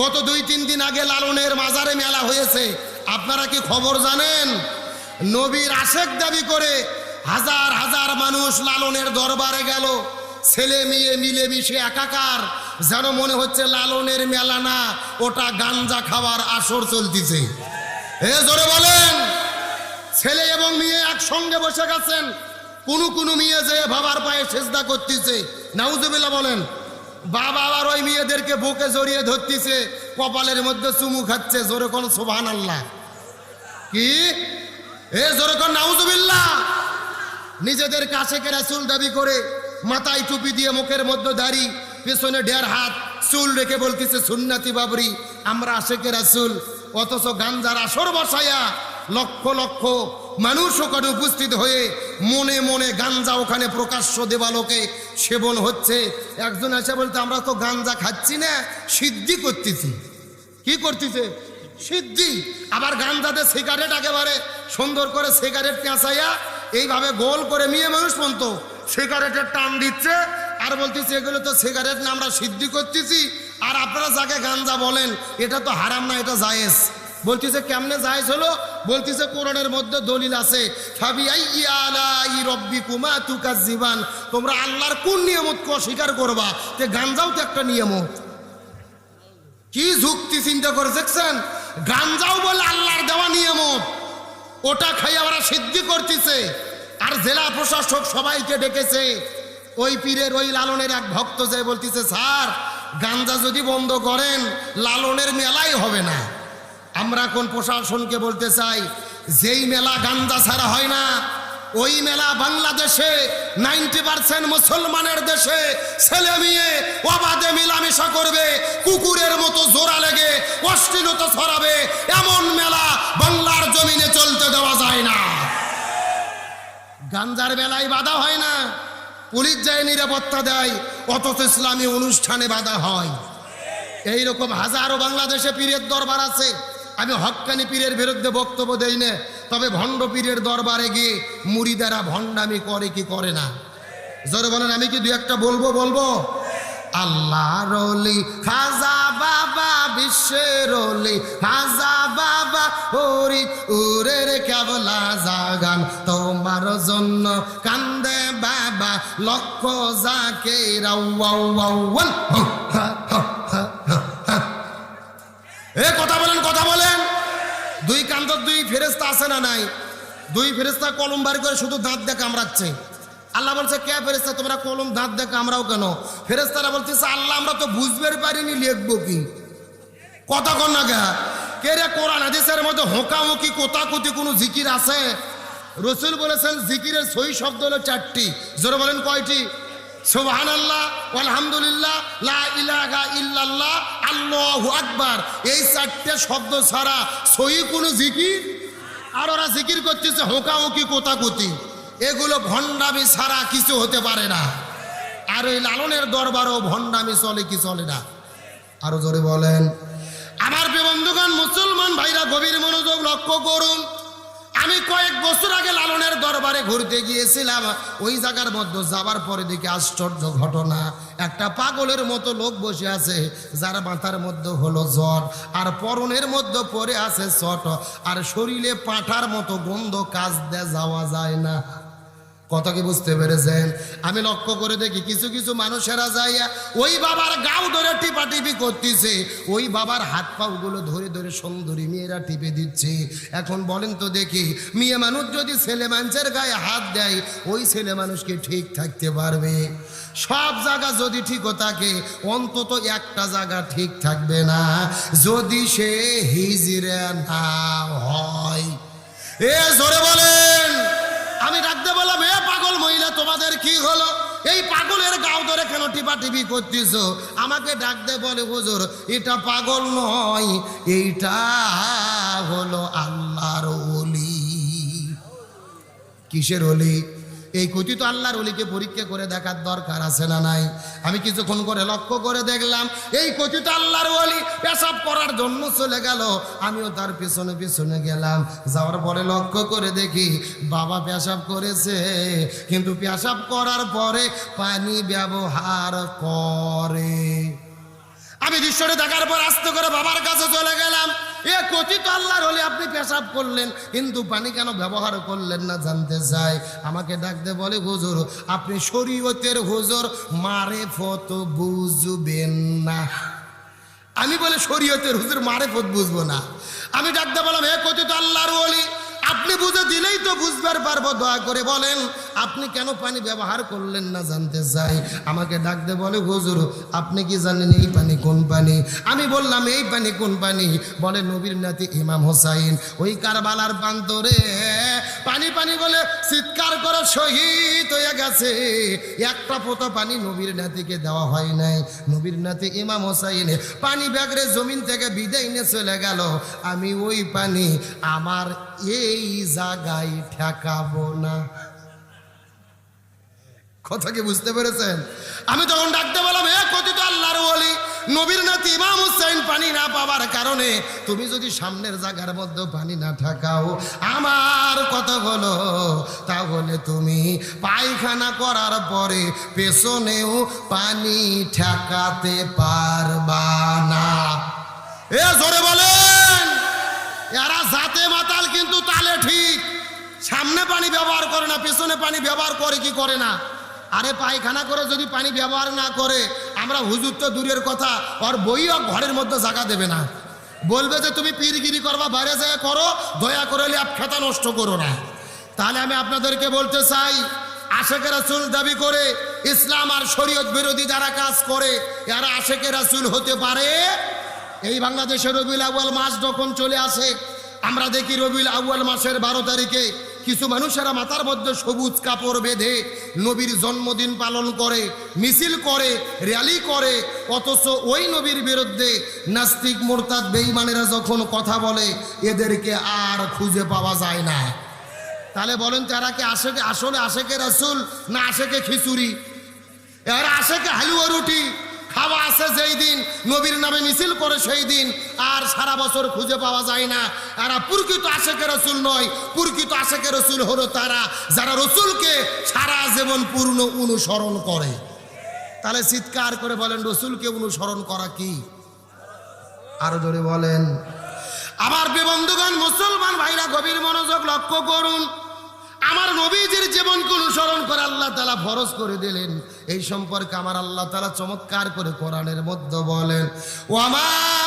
গত দুই, তিন দিন আগে লালনের মাজারে মেলা হয়েছে। আপনারা কি খবর জানেন? নবীর আশেক দাবি করে হাজার হাজার মানুষ লালনের দরবারে গেল। ছেলে মেয়ে মিলেমিশে একাকার, যেন মনে হচ্ছে লালনের মেলা না, ওটা গাঞ্জা খাওয়ার আসর চলতিছে। এ জোরে বলেন, ছেলে এবং মেয়ে একসঙ্গে বসে গেছেন, কোনো কোনো মেয়ে যে বাবার পায়ে সেজদা করতেছে। নাউজুবিল্লাহ বলেন বাবা আবার ওই মেয়েদেরকে বুকে জড়িয়ে ধরতেছে, কপালের মধ্যে চুমু খাচ্ছে, জোরে কোন সোভান আল্লাহ কি? এ জোরে কোন নাউজুবিল্লাহ? নিজেদের কাছে রাসূল দাবি করে মাথায় টুপি দিয়ে মুখের মধ্যে দাড়ি, পেছনে ঢের হাত, চুল রেখে বলতেছে, সুন্নাতি বাবরি, আমরা আশেকে রাসূল, অথচ গাঞ্জার আসর বসায়া লক্ষ লক্ষ মানুষ ওখানে উপস্থিত হয়ে মনে মনে গাঞ্জা ওখানে প্রকাশ্য দেবালোকে সেবন হচ্ছে। একজন এসে বলতে আমরা তো গাঞ্জা খাচ্ছি না, সিদ্ধি করতেছি। কি করতেছে? সিদ্ধি। আবার গাঞ্জাতে সিগারেট একেবারে সুন্দর করে সিগারেট পেঁচাইয়া এইভাবে গোল করে মেয়ে মানুষ পর্যন্ত সিগারেটের টান দিচ্ছে। আর বলতেছি, এগুলো তো সিগারেট না, আমরা সিদ্ধি করতেছি। আর আপনারা যাকে গাঞ্জা বলেন, এটা তো হারাম না, এটা জায়েজ। বলতেছে, কেমনে জায়েজ হলো? বলতেছে, কোরআনের মধ্যে দলিল আছে জীবান তোমরা আল্লাহর কোন নিয়মত অস্বীকার করবা? তে গাঞ্জাও তো একটা নিয়মত। কি যুক্তি চিন্তা করে দেখছেন? গাঞ্জাও বলে আল্লাহর দেওয়া নিয়মত। ওটা খাইয়া ওরা সিদ্ধি করতেছে। আর জেলা প্রশাসক সবাইকে ডেকেছে। ওই পীরের ওই লালনের এক ভক্ত যে বলতেছে, স্যার গাঞ্জা যদি বন্ধ করেন, লালনের মেলাই হবে না। আমরা কোন প্রশাসনকে বলতে চাই, যেই মেলা গাঞ্জা ছাড়া হয় না, ওই মেলা বাংলাদেশে নাইনটি পার্সেন্ট মুসলমানের দেশে ছেলে মেয়ে অবাধে মিলামেশা করবে, কুকুরের মতো জোড়া লেগে অশ্লীলতা ছড়াবে, এমন মেলা বাংলার জমিনে চলতে দেওয়া যায় না। গাঞ্জার বেলায় বাধা হয় না, পুলিশ যায় নিরাপত্তা দেয়, অথচ ইসলামী অনুষ্ঠানে বাধা হয়। এইরকম হাজারো বাংলাদেশে পীরের দরবার আছে। আমি হক্কানি পীরের বিরুদ্ধে বক্তব্য দেই না, তবে ভণ্ড পীরের দরবারে গিয়ে মুড়িদারা ভণ্ডামি করে কি করে না? জোরে বলেন, আমি কি দু একটা বলব বলব? আল্লাহ রলি খাজা বাবা, বিশ্বের রলি খাজা বাবা হরি উরের কেবলা জাগান, তোমার জন্য কান্দে বাবা, লক্ষ যাকে রাউয়াল এ কথা বলেন কথা বলেন। দুই কান্তর দুই ফেরেস্তা আছে না নাই? দুই ফেরেস্তা কলম বার করে শুধু দাঁত দিয়ে কামড়াচ্ছে আল্লাহ বলছে, কে ফেরেস্তা তোমরা কলম দাঁত দিয়ে কামড়াও কেন? ফেরেস্তারা বলতেছে, আল্লাহ, আমরা তো বুঝতে পারিনি, লিখব কি? কথা কন না গা কে রে কোরআন, হাদিসের মধ্যে হোঁকামুখি কোতাকুতি কোনো জিকির আছে? রসুল বলেছেন, জিকিরের সই শব্দ হলো চারটি। জোরে বলেন কয়টি? সোহান আল্লাহ আলহামদুলিল্লাহ লা ইলাহা ইল্লাল্লাহ আল্লাহু আকবার। এই চারটে শব্দ ছাড়া সই কোনো জিকির? আর ওরা জিকির করতেছে হোকাহুকি, কোতাকুতি। এগুলো ভণ্ডামি ছাড়া কিছু হতে পারে না। আর ওই লালনের দরবারও ভণ্ডামি চলে কি চলে না? আরও জোরে বলেন। আমার বন্ধুগণ, মুসলমান ভাইরা গভীর মনোযোগ লক্ষ্য করুন। আমি কয়েক বছর আগে লালনের দরবারে ঘুরতে গিয়েছিলাম। ওই জায়গার মধ্যে যাবার পরে দেখি আশ্চর্য ঘটনা। একটা পাগলের মতো লোক বসে আছে, যার মাথার মধ্যে হলো জ্বর, আর পরনের মধ্যে পরে আছে চট আর শরীরে পাঠার মতো গন্ধ কাজ দেওয়া যাওয়া যায় না। কথা কি বুঝতে পেরেছেন? আমি লক্ষ্য করে দেখি কিছু কিছু মানুষেরা যাইয়া ওই বাবার গাও ধরে টিপা টিপি করতেছে। ওই বাবার হাত পাগুলো ধরে ধরে সুন্দরী মেয়েরা টিপে দিচ্ছে। এখন বলেন তো দেখি, মেয়ে মানুষ যদি ছেলে মানুষের গায়ে হাত দেয়, ওই ছেলে মানুষকে ঠিক থাকতে পারবে? সব জায়গা যদি ঠিকও থাকে, অন্তত একটা জায়গা ঠিক থাকবে না। যদি সে হিজরে না হয়। এ জোরে বলেন। আমি ডাকতে বললাম মহিলা, তোমাদের কি হলো? এই পাগলের গাও ধরে কেন টিপা টিপি করতেছ? আমাকে ডাক দে বলে, হুজুর, এটা পাগল নয়, এইটা হলো আল্লাহর অলি কিসের অলি এই কথিত আল্লাহর অলিকে পরীক্ষা করে দেখার দরকার আছে না নাই? আমি কিছুক্ষণ করে লক্ষ্য করে দেখলাম, এই কথিত আল্লাহর অলি পেশাব করার জন্য চলে গেল। আমিও তার পিছনে পিছনে গেলাম। যাওয়ার পরে লক্ষ্য করে দেখি, বাবা পেশাব করেছে। কিন্তু পেশাব করার পরে পানি ব্যবহার করে। আমি দৃশ্যটি দেখার পর আস্তে করে বাবার কাছে চলে গেলাম। এ কথিত আল্লাহর হলে আপনি পেশাব করলেন কিন্তু পানি কেন ব্যবহার করলেন না জানতে চাই? আমাকে ডাকতে বলে, হুজুর, আপনি শরীয়তের হুজুর মারে ফত বুঝবেন না। আমি বলে, শরীয়তের হুজুর মারে ফত বুঝব না। আমি ডাকতে বললাম হে কথিত আল্লাহর ওলি আপনি বুঝে দিলেই তো বুঝবার পারব, দয়া করে বলেন, আপনি কেন পানি ব্যবহার করলেন না জানতে চাই? আমাকে ডাকতে বলে, হুজুর, আপনি কি জানেন এই পানি কোন পানি? আমি বললাম, এই পানি কোন পানি? বলে, নবীর নাতি ইমাম হোসাইন, ওই কারবালার প্রান্তরে। পানি পানি বলে চিৎকার করে শহীদ হয়ে গেছে। একটা পোতা পানি নবীর নাতিকে দেওয়া হয় নাই। নবীর নাতি ইমাম হোসাইন পানি ব্যাগরে জমিন থেকে বিদায় নিয়ে চলে গেল। আমি ওই পানি আমার এই জায়গায় ঠেকাবো না। কথা কি বুঝতে পেরেছেন? আমি তখন ডাকতে বললাম, এ কথিত আল্লাহর ওলি নবীর নাতি ইমাম হুসাইন পানি না পাওয়ার কারণে তুমি যদি সামনের জায়গার মধ্যে পানি না ঠাকাও আমার কথা হলো, তাহলে তুমি পায়খানা করার পরে পেছনেও পানি ঠেকাতে পারবা না। এ জোরে বলেন, এরা জাতে মাতাল কিন্তু তালে ঠিক। সামনে পানি ব্যবহার করে না, পেছনে পানি ব্যবহার করে কি করে না? আরে পায়খানা করে যদি পানি ব্যবহার না করে আমরা হুজুর তো দূরের কথা ওর বইও ঘরের মধ্যে জায়গা দেবে না। বলবে যে তুমি পীরগিরি করবা, বাইরে যায় করো, দয়া করে ল্যাপ খেতা নষ্ট করো না। তাহলে আমি আপনাদেরকে বলতে চাই, আশেকে রাসুল দাবি করে, ইসলাম আর শরীয়ত বিরোধী যারা কাজ করে, এরা আশেকে রাসুল হতে পারে। এই বাংলাদেশে রবিউল আউয়াল মাস যখন চলে আসে, আমরা দেখি রবিউল আউয়াল মাসের বারো তারিখে কিছু মানুষেরা মাথার মধ্যে সবুজ কাপড় বেঁধে নবীর জন্মদিন পালন করে, মিছিল করে, র্যালি করে, অথচ ওই নবীর বিরুদ্ধে নাস্তিক, মোরতাদ, বেঈমানেরা যখন কথা বলে, এদেরকে আর খুঁজে পাওয়া যায় না। তাহলে বলেন তারা কি আসে আসলে আশেকে রাসুল না আশেকে খিচুড়ি? এরা আশেকে হালুয়া রুটি। খাওয়া আছে যেই দিন, নবীর নামে মিছিল করে সেই দিন, আর সারা বছর খুঁজে পাওয়া যায় না। এরা প্রকৃত আশেকে রসুল নয়, প্রকৃত আশেকে রসুল হলো তারা, যারা রসুলকে সারা জীবন পূর্ণ অনুসরণ করে। তাহলে চিৎকার করে বলেন, রসুলকে অনুসরণ করা কি? আরও জোরে বলেন। আমার বন্ধুগণ, মুসলমান ভাইরা, গভীর মনোযোগ লক্ষ্য করুন। আমার নবীজির জীবনকে অনুসরণ করে আল্লাহ তালা ফরজ করে দিলেন। এই সম্পর্কে আমার আল্লাহ তালা চমৎকার করে কোরআনের মধ্যে বলেন ও আমার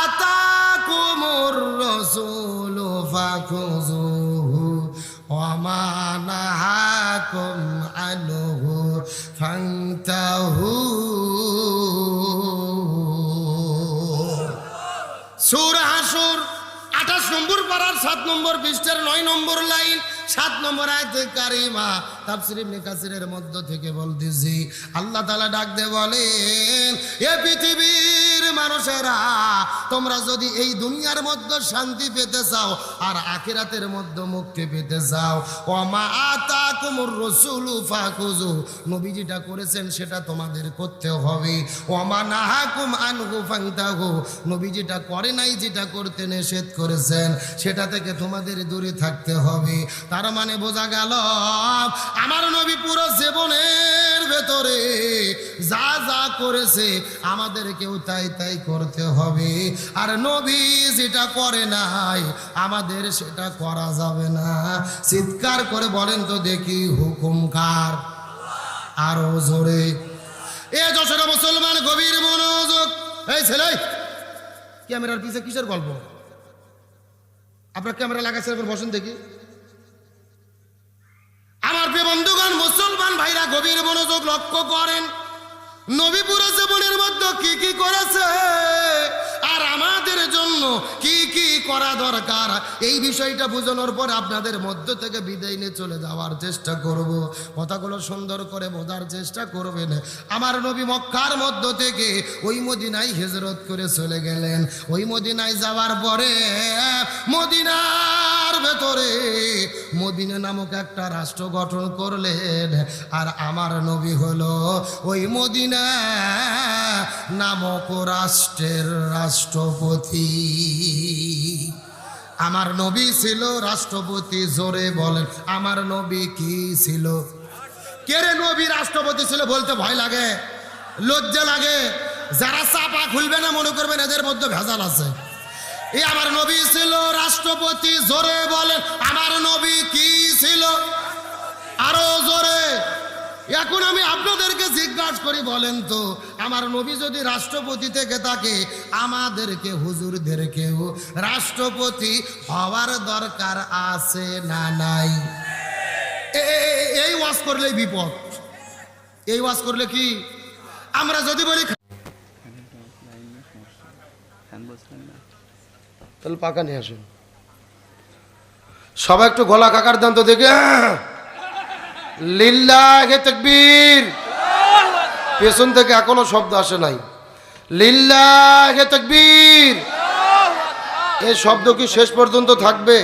আতা কুমুর রসুল সুর হাসুর আঠাশ নম্বর পাড়ার সাত নম্বর পৃষ্ঠের নয় নম্বর লাইন সাত নম্বর আয়তে কারিমা। তাফসির ইবনে মধ্য থেকে বলতেছি, আল্লাহ তাআলা ডাক দে বলেন, এ পৃথিবীর মানুষেরা, তোমরা যদি এই দুনিয়ার মধ্যে শান্তি পেতে চাও আর আখিরাতের মধ্যে মুক্তি পেতে চাও ওমা আতাকুমুর রাসূলু যেটা করেছেন, সেটা তোমাদের করতে হবে। ওমা নাহাকুম আনহু ফান্তাহু। নবী যেটা করে নাই, যেটা করতে নিষেধ করেছেন, সেটা থেকে তোমাদের দূরে থাকতে হবে। তার মানে বোঝা গেল আমার নবী পুরো জীবনের ভেতরে যা যা করেছে আমাদেরকেও তাই তাই করতে হবে। আর নবী যেটা করে নাই, আমাদের সেটা করা যাবে না। চিৎকার করে বলেন তো দেখি হুকুমকার আরও জোরে। এ যশোরে মুসলমান গভীর মনোযোগ। এই ছেলে, ক্যামেরার পিছে কিসের গল্প? আপনার ক্যামেরা লাগাইছে বসেন দেখি। আমার বন্ধুগণ, মুসলমান ভাইরা গভীর মনোযোগ লক্ষ্য করেন। নবীপুর জীবনের মধ্যে কি কি করেছে? আর আমাদের জন্য কি কি করা দরকার? এই বিষয়টা বোঝানোর পর আপনাদের মধ্য থেকে বিদায় নিয়ে চলে যাওয়ার চেষ্টা করব। কথাগুলো সুন্দর করে বোঝার চেষ্টা করবেন। আমার নবী মক্কার মধ্য থেকে ওই মদিনায় হিজরত করে চলে গেলেন। ওই মদিনায় যাওয়ার পরে মদিনার ভেতরে মদিনা নামক একটা রাষ্ট্র গঠন করলেন। আর আমার নবী হলো ওই মদিনা নামক রাষ্ট্রের রাষ্ট্রপতি। আমার নবী ছিল রাষ্ট্রপতি, জোরে বলেন, আমার নবী কি ছিল? কে রে নবী রাষ্ট্রপতি ছিল বলতে ভয় লাগে? লজ্জা লাগে? যারা চাপা খুলবে না মনে করবেন এদের মধ্যে ভেজাল আছে। এই আমার নবী ছিল রাষ্ট্রপতি, জোরে বলেন, আমার নবী কি ছিল? আরও জোরে। এখন আমি আপনাদেরকে জিজ্ঞাসা করি, বলেন তো, আমার নবী যদি রাষ্ট্রপতি থেকে থাকে, আমাদেরকে হুজুরদেরকেও রাষ্ট্রপতি হওয়ার দরকার আছে না নাই? এ- এ- এ- এই ওয়াজ করলে বিপদ। এই ওয়াজ করলে কি? আমরা যদি বলি তাহলে পাকা নিয়ে আসুন। সবাই একটু গলা কাকার দান তো দেখে লিল্লাহে পেছন থেকে এখনও শব্দ আসে নাই। লিল্লাহে এই শব্দ কি শেষ পর্যন্ত থাকবে?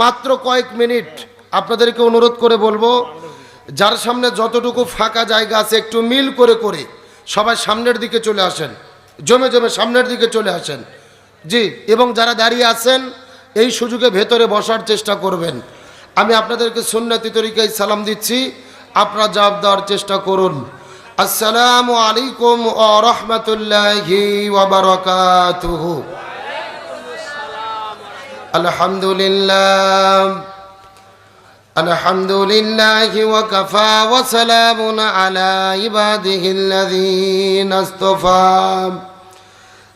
মাত্র কয়েক মিনিট। আপনাদেরকে অনুরোধ করে বলব, যার সামনে যতটুকু ফাঁকা জায়গা আছে, একটু মিল করে করে সবাই সামনের দিকে চলে আসেন। জমে জমে সামনের দিকে চলে আসেন। জি, এবং যারা দাঁড়িয়ে আছেন, এই সুযোগে ভেতরে বসার চেষ্টা করবেন। আমি আপনাদেরকে সুন্নতি তরিকায় সালাম দিচ্ছি, আপনারা জবাব দেওয়ার চেষ্টা করুন। আসসালামু আলাইকুম ও রহমতুল্লাহি আলহামদুলিল্লাহ। আলহামদুলিল্লাহি ওয়া কাফা ওয়া সালামুন আলা ইবাদিহিল্লাযীনা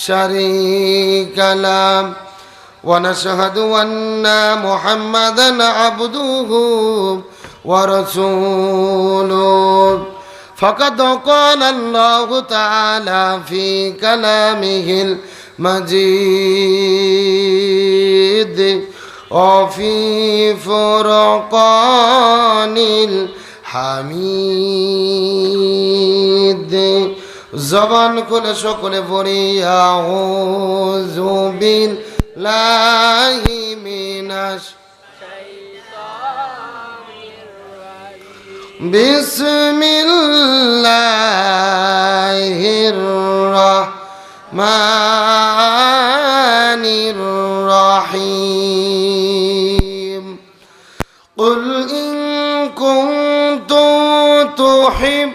شريك له ونشهد أن محمدا عبده ورسوله فقد قال الله تعالى في كلامه المجيد وفي فرقان الحميد জবান খুলে সকলে পড়ি আউযু বিল্লাহি মিনাশ بسم الله الرحمن الرحيم قل إن كنتم تحبون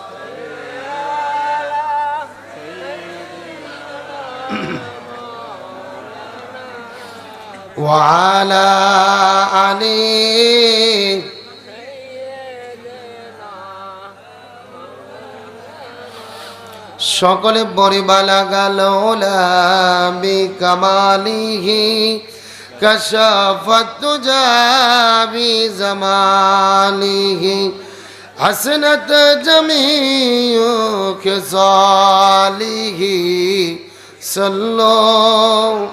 وعلى عليه সকলে পরিবালা গেল কামালিহি কশফত যাবি জমালিহি حسنت جميع خصاله صلوا